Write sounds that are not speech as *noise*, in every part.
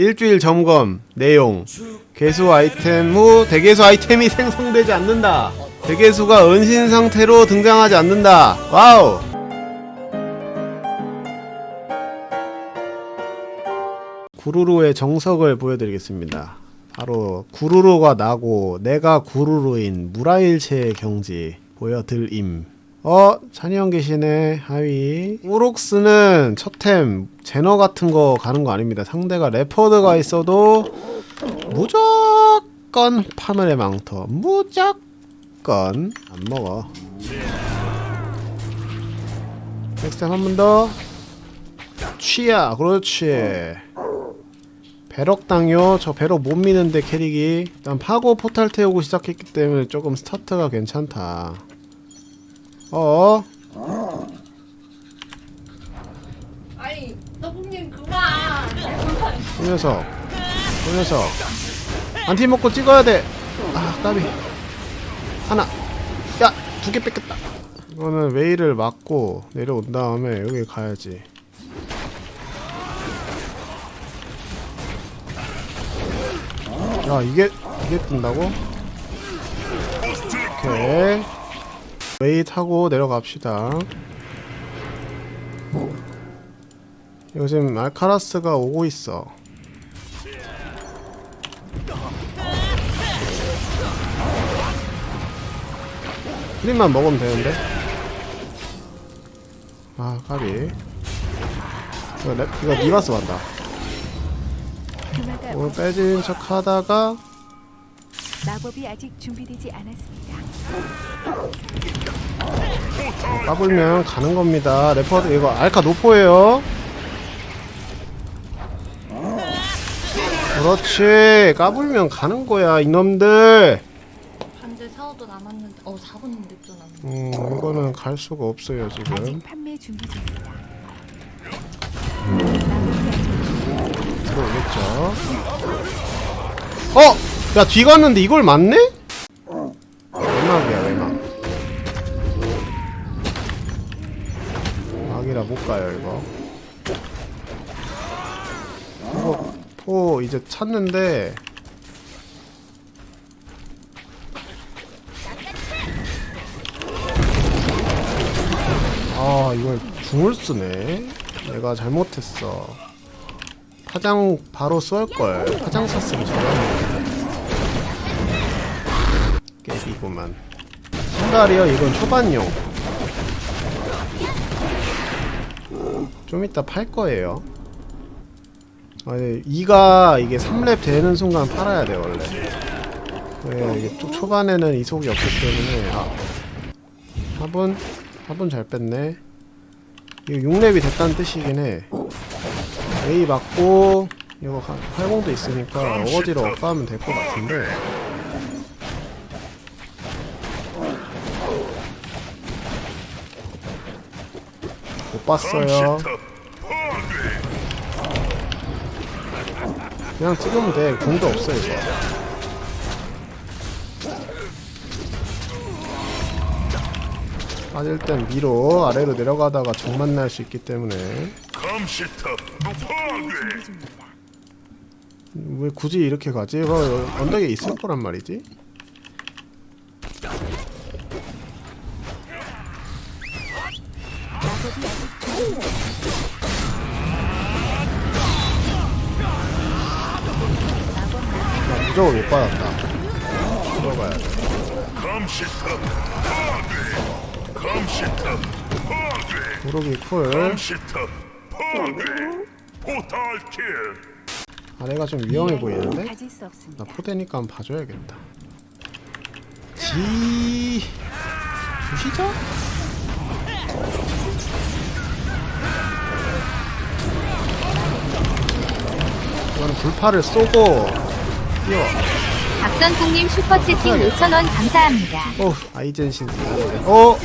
일주일 점검 내용. 개수 아이템 후 대개수 아이템이 *laughs* 생성되지 않는다. 대개수가 은신 상태로 등장하지 않는다. 와우! 구루루의 정석을 보여드리겠습니다. 바로 구루루가 나고 내가 구루루인 무라일체의 경지 보여드림 어 찬이형 계시네. 하위. 우록스는 첫템 제너 같은 거 가는 거 아닙니다. 상대가 레퍼드가 있어도 무조건 파멸의 망토. 무조건 안 먹어. 넥스템 한 번 더. 취야. 그렇지. 배럭 당요. 저 배럭 못 미는데 캐릭이. 일단 파고 포탈 태우고 시작했기 때문에 조금 스타트가 괜찮다 어. 아니 떡국님 그만. 이 녀석. 이 녀석. 안티 먹고 찍어야 돼 아 까비. 하나. 야 두 개 뺏겼다. 이거는 웨이를 맞고 내려온 다음에 여기 가야지. 야 이게 이게 뜬다고? 오케이 웨이 타고 내려갑시다. 지금 알카라스가 오고 있어. 크림만 먹으면 되는데? 아 까비. 이거, 랩, 이거 니바스 금화가 오늘 빼진 척 하다가 마법이 아직 준비되지 않았습니다. 까불면 가는 겁니다. 래퍼드 이거 알카 노포예요. 그렇지. 까불면 가는 거야 이놈들. 반대 사오도 남았는데 어 4분 냈죠 나는 음 이거는 갈 수가 없어요 지금. 아직 판매 준비 중입니다. 들어오겠죠. 어! 야 뒤 갔는데 이걸 맞네? 외막이야 막이라 못 가요 이거? 이거 포 이제 찾는데. 아 이걸 궁을 쓰네. 내가 잘못했어. 파장 바로 쏠걸. 파장 쐈으면 잘하는데 깨비구만. 신발이요? 이건 초반용 좀 이따 팔 거예요. 아니 2가 이게 3렙 되는 순간 팔아야 돼 원래. 왜 이게 초, 초반에는 이속이 없기 때문에 아. 화분 화분 잘 뺐네. 이거 6렙이 됐다는 뜻이긴 해. A 맞고 이거 가- 활공도 있으니까 어거지로 엇가면 될 것 같은데 봤어요 그냥 찍으면 돼 공도 없어 이거 빠질 땐 위로 아래로 내려가다가 정 만날 수 있기 때문에. 왜 굳이 이렇게 가지? 이거 언덕에 있을 거란 말이지? 나 무조건 못 받았다. 들어가야 돼. 감시탑 파괴 감시탑 파괴 무릎이 쿨. 감시탑 파괴 포탈 킬 아래가 좀 위험해 보이는데? 가질 수 없습니다. 나 포대니까 한번 봐줘야겠다. 지... 주시죠? 이거는 불파를 쏘고 뛰어. 박선풍님 슈퍼채팅 5,000원 감사합니다. 어, 아이젠 신스. 어?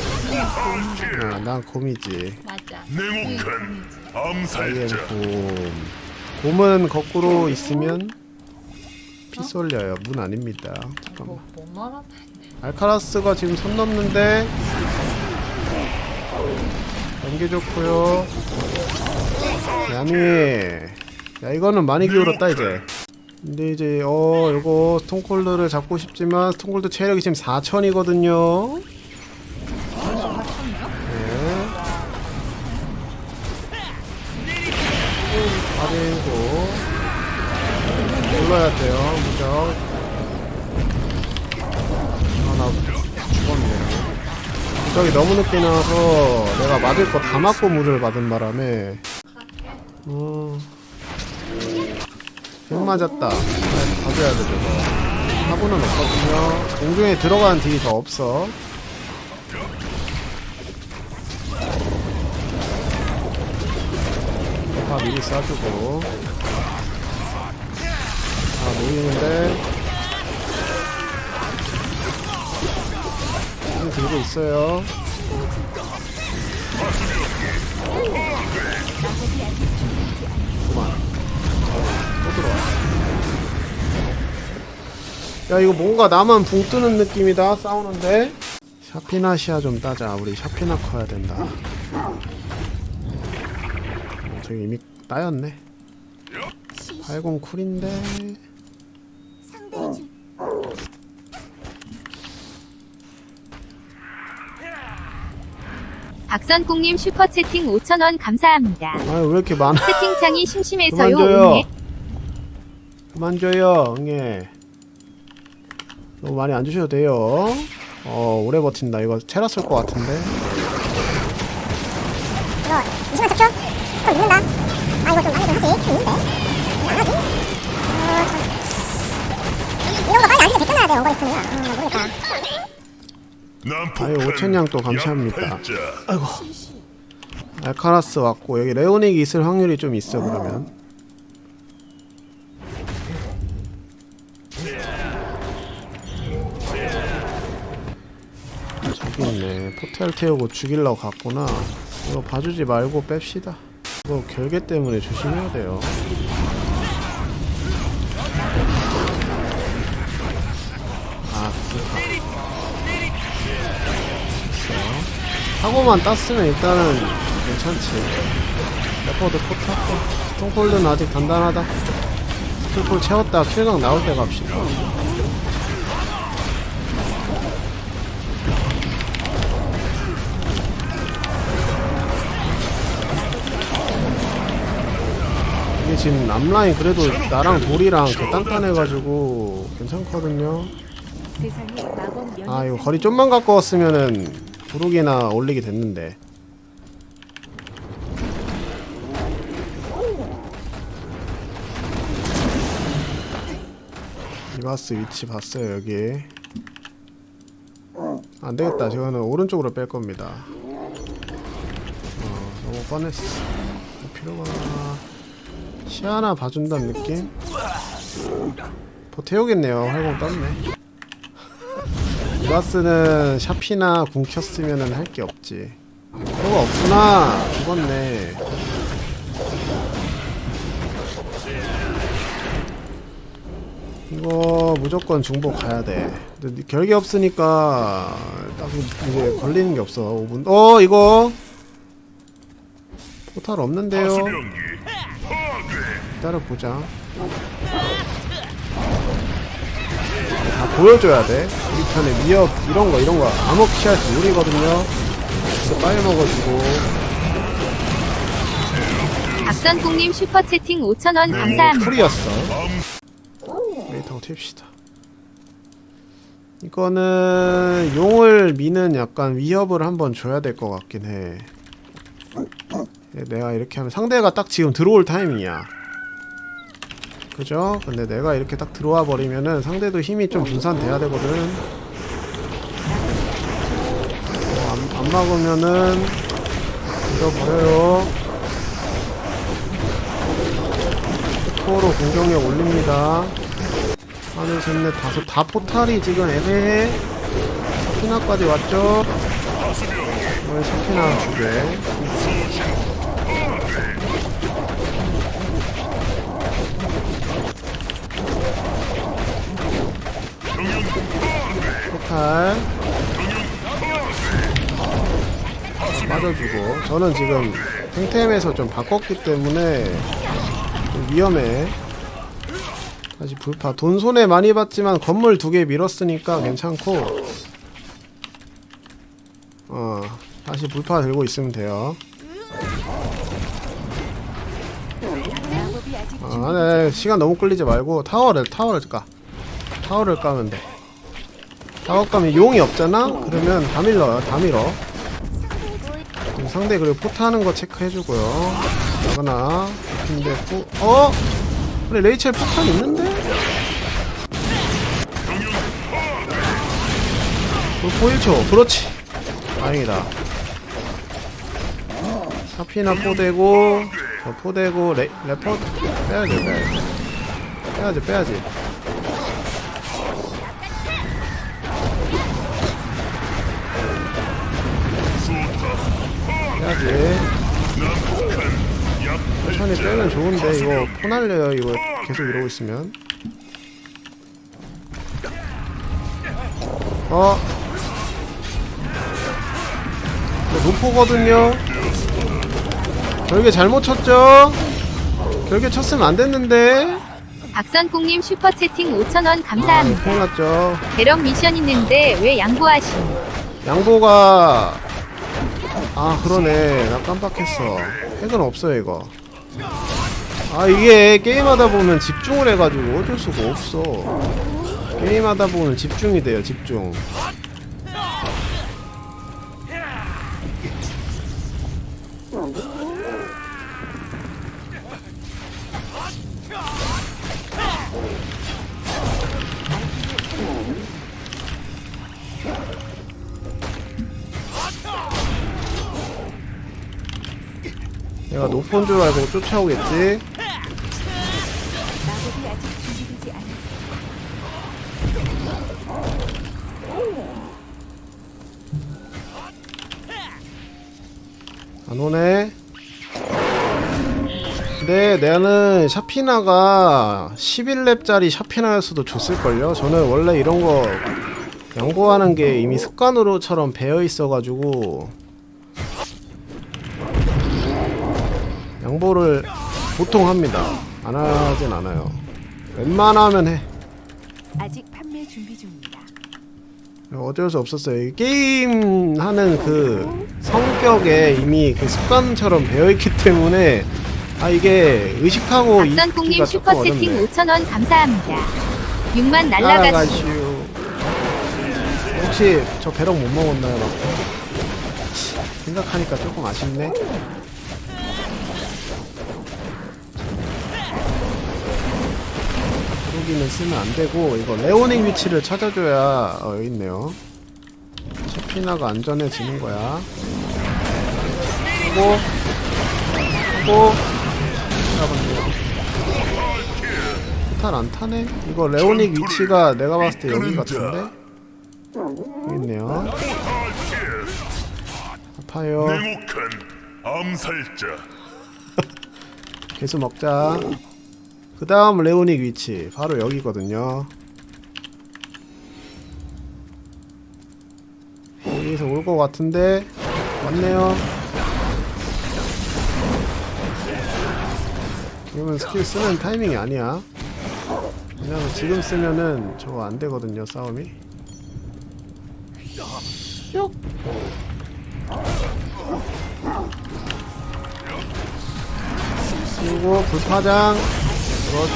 아, 난 곰이지. 맞아 냉혹한 아이엔 암살자 곰. 곰은 거꾸로 있으면 피 쏠려요. 문 아닙니다. 잠깐만. 뭐, 뭐 말하나 알카라스가 지금 손 넘는데 연기 좋고요 야미 야 이거는 많이 기울었다 이제 근데 이제 어 요거 스톤콜드를 잡고 싶지만 스톤콜드 체력이 지금 4000이거든요. 네. 빠지고 눌러야 돼요. 무적 아나 죽었네. 무적이 너무 늦게 나와서 내가 맞을 거 다 맞고 물을 받은 바람에. 어... 형 맞았다. 네, 봐줘야 돼, 저거. 사고는 없거든요. 공중에 들어가는 딜이 더 없어. 다 미리 쏴주고. 아, 놓이는데. 지금 들고 있어요. 그만. 또 들어와. 야 이거 뭔가 나만 붕 뜨는 느낌이다 싸우는데 샤피나시아 좀 따자 우리 샤피나 커야 된다 어, 저기 이미 따였네 80 쿨인데 박선콩님 슈퍼채팅 5,000원 감사합니다. 아왜 이렇게 많아 채팅창이 심심해서요. 그만 줘요. 응애. 그만 줘요 응애 너무 많이 안 주셔도 돼요 어 오래 버틴다 이거 체라 쓸 것 같은데 이거 20만 척죠? 또 읽는다. 아 이거 좀 많이 좀 하지. 좀 있는데. 안 하지? 어, 참. 이런 거 빨리 안 해도 됐잖아야 돼. 오버리스트면. 어, 모르겠다. 아유, 오천냥 또 감사합니다. 아이고 알카라스 왔고 여기 레오닉이 있을 확률이 좀 있어 그러면 있네 포텔 태우고 죽이려고 갔구나 이거 봐주지 말고 뺍시다 이거 결계 때문에 조심해야 돼요 아 사고만 땄으면 일단은 괜찮지. 레퍼드 포탑 스톤콜드는 아직 단단하다. 스톤콜 채웠다 킬강 나올 때 갑시다. 이게 지금 앞라인 그래도 나랑 돌이랑 개 단단해가지고 괜찮거든요. 마법 면아 이거 거리 좀만 가까웠으면은 부르기나 올리게 됐는데. 이바스 위치 봤어요 여기. 안되겠다. 저거는 오른쪽으로 뺄 겁니다. 어 너무 뻔했어. 필요가 시야나 봐준다는 느낌? 더 태우겠네요 활공 떴네 이바스는 샤피나 궁 켰으면은 할 게 없지. 그거가 없구나. 죽었네. 이거 무조건 중복 가야 돼. 근데 결계 없으니까 딱 이제 걸리는 게 없어. 5분. 어 이거 포탈 없는데요. 수병기 기다려 보자. 다 보여줘야 돼. 우리 편에 위협 이런 거 이런 거 암흑시할 요리거든요. 그래서 빨리 먹어주고 박선콩님 슈퍼채팅 5,000원 감사합니다. 풀이었어. 메이타고 튑시다. 이거는 용을 미는 약간 위협을 한번 줘야 될 것 같긴 해. 예, 내가 이렇게 하면 상대가 딱 지금 들어올 타이밍이야. 그죠? 근데 내가 이렇게 딱 들어와 버리면은 상대도 힘이 좀 분산돼야 되거든. 어, 안, 안 막으면은 잃어버려요. 코어로 공격력 올립니다. 하나, 셋, 넷, 다섯, 다 포탈이 지금 애매해. 샤피나까지 왔죠? 두 개. 포탈. 맞아주고. 저는 지금 탱템에서 좀 바꿨기 때문에 좀 위험해. 다시 불파 돈 손해 많이 봤지만 건물 두 개 밀었으니까 괜찮고. 어 다시 불파 들고 있으면 돼요. 마법이 아직 아, 네, 시간 너무 끌리지 말고 타워를 타워를 까. 타워를 까면 돼 까면 용이 없잖아? 그러면 다 밀어요 다 밀어. 지금 상대 그리고 포트하는 거 체크해주고요. 하거나? 근데 포 어? 그래 레이첼 포탄 있는데? 어, 포1초. 그렇지. 다행이다. 사피나 포대고 저 포대고 레, 레퍼? 빼야지 빼야지. 빼야지 빼야지 빼야지 천천히 빼면 좋은데 이거 포날려요. 이거 계속 이러고 있으면. 어. 이거 노포거든요. 결계 잘못 쳤죠? 결계 쳤으면 안 됐는데. 박선콩님 슈퍼채팅 5천원 아 감사합니다. 큰일 났죠. 대령 미션 있는데 왜 양보하심? 양보가 아 그러네. 나 깜빡했어. 핵은 없어요 이거. 아 이게 게임하다 보면 집중을 해가지고 어쩔 수가 없어. 게임하다 보면 집중이 돼요 집중 내가 높은 줄 알고 쫓아오겠지. 안 오네. 근데 나는 샤피나가 11렙짜리 샤피나였어도 줬을걸요? 저는 원래 이런 거 양보하는 게 이미 습관으로처럼 배어 있어가지고 양보를 보통 합니다. 안 하진 않아요. 웬만하면 해. 아직 판매 준비 중입니다. 어쩔 수 없었어요. 이 게임 하는 그 성격에 이미 그 습관처럼 배어있기 때문에 아 이게 의식하고 있기가 조금 슈퍼채팅 어렵네. 5천 원 감사합니다. 6만 날라가시. 날아가시오. 혹시 저 배럭 못 먹었나요? 막 생각하니까 조금 아쉽네. 그러기는 쓰면 안 되고 이거 레오닉 위치를 찾아줘야 어, 여기 있네요. 셰피나가 안전해지는 거야. 하고 하고 잡았네요. 포탈 안 타네? 이거 레오닉 위치가 내가 봤을 때 여기 같은데? 여기 있네요. 아파요. 계속 *laughs* 먹자. 그 다음 레오닉 위치 바로 여기거든요. 여기서 올 것 같은데 맞네요. 지금은 스킬 쓰는 타이밍이 아니야. 왜냐면 지금 쓰면은 저거 안 되거든요 싸움이. 슉. 그리고 불파장 그렇지.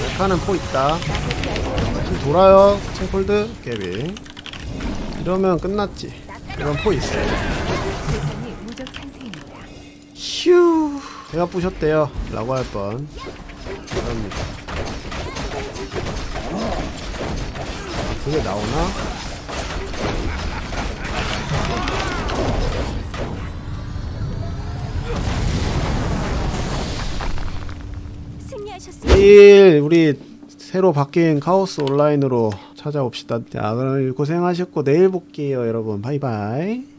메카는 포 있다. 지금 돌아요 체콜드. 깨빙 이러면 끝났지. 이건 포 있어. 휴 제가 부셨대요. 라고 할 뻔. 그럽니다. 아, 그게 나오나? 내일 우리 새로 바뀐 카오스 온라인으로 찾아옵시다. 자, 그럼 고생하셨고 내일 볼게요, 여러분. 바이바이.